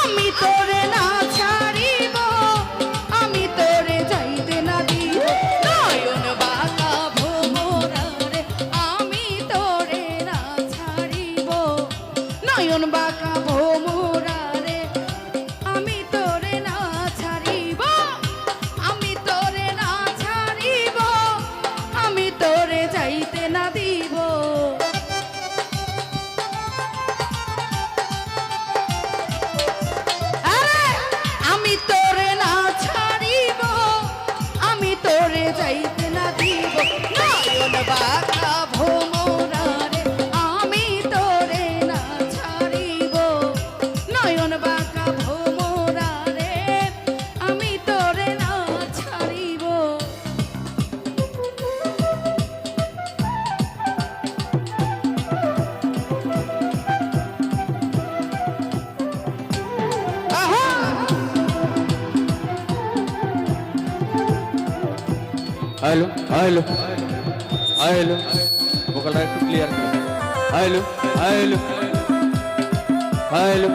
আমি তোরে না ছাড়িব আমি তোরে যাইতে না দিব। নয়ন বাঁকা আমি তোরে না ছাড়িব নয়ন বাঁকা hello hello hello vocal right clear hello hello hello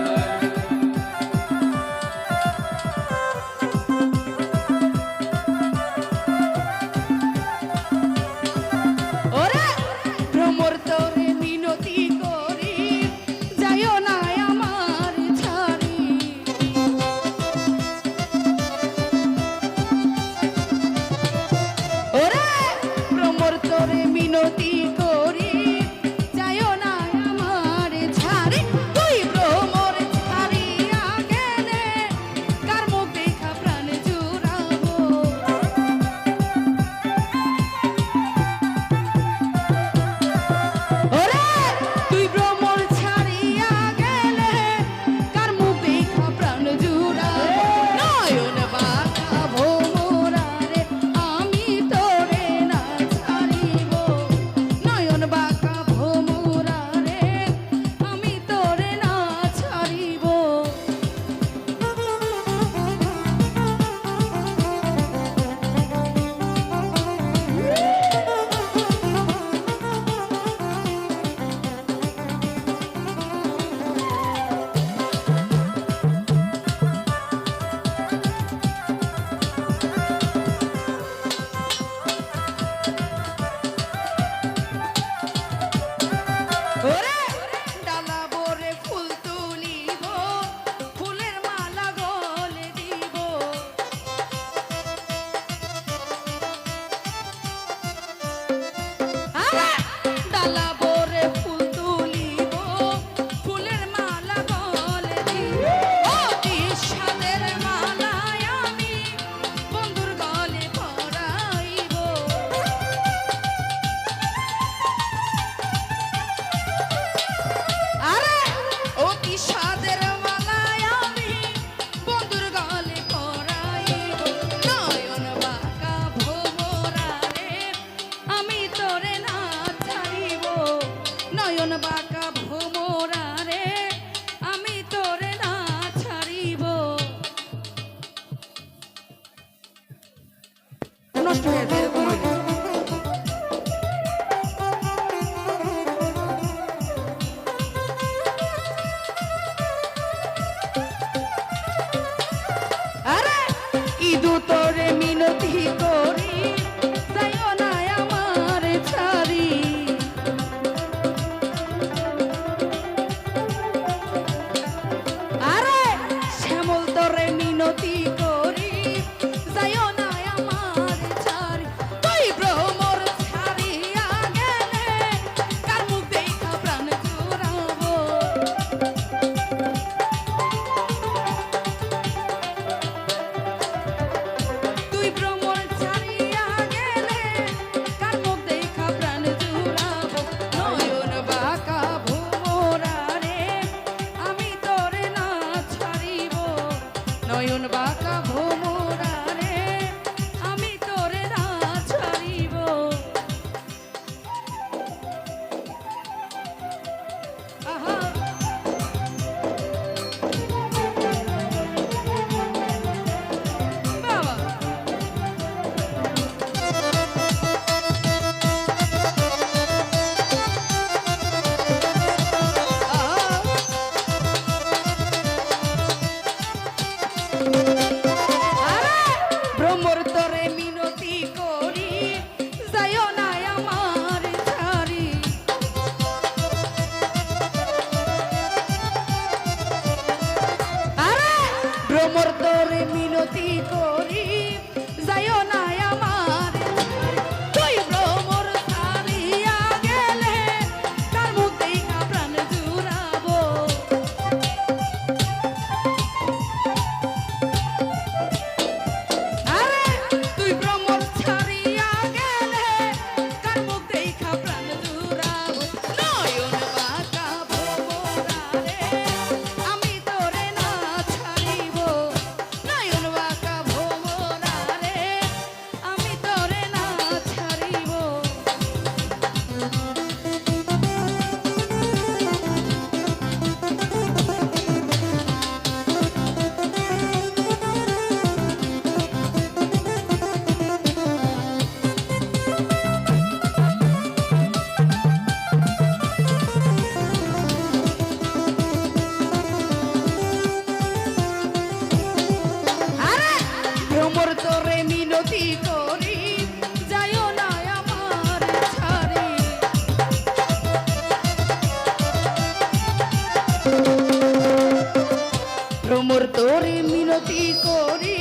Ayun na ba ka? ক্ষতি করি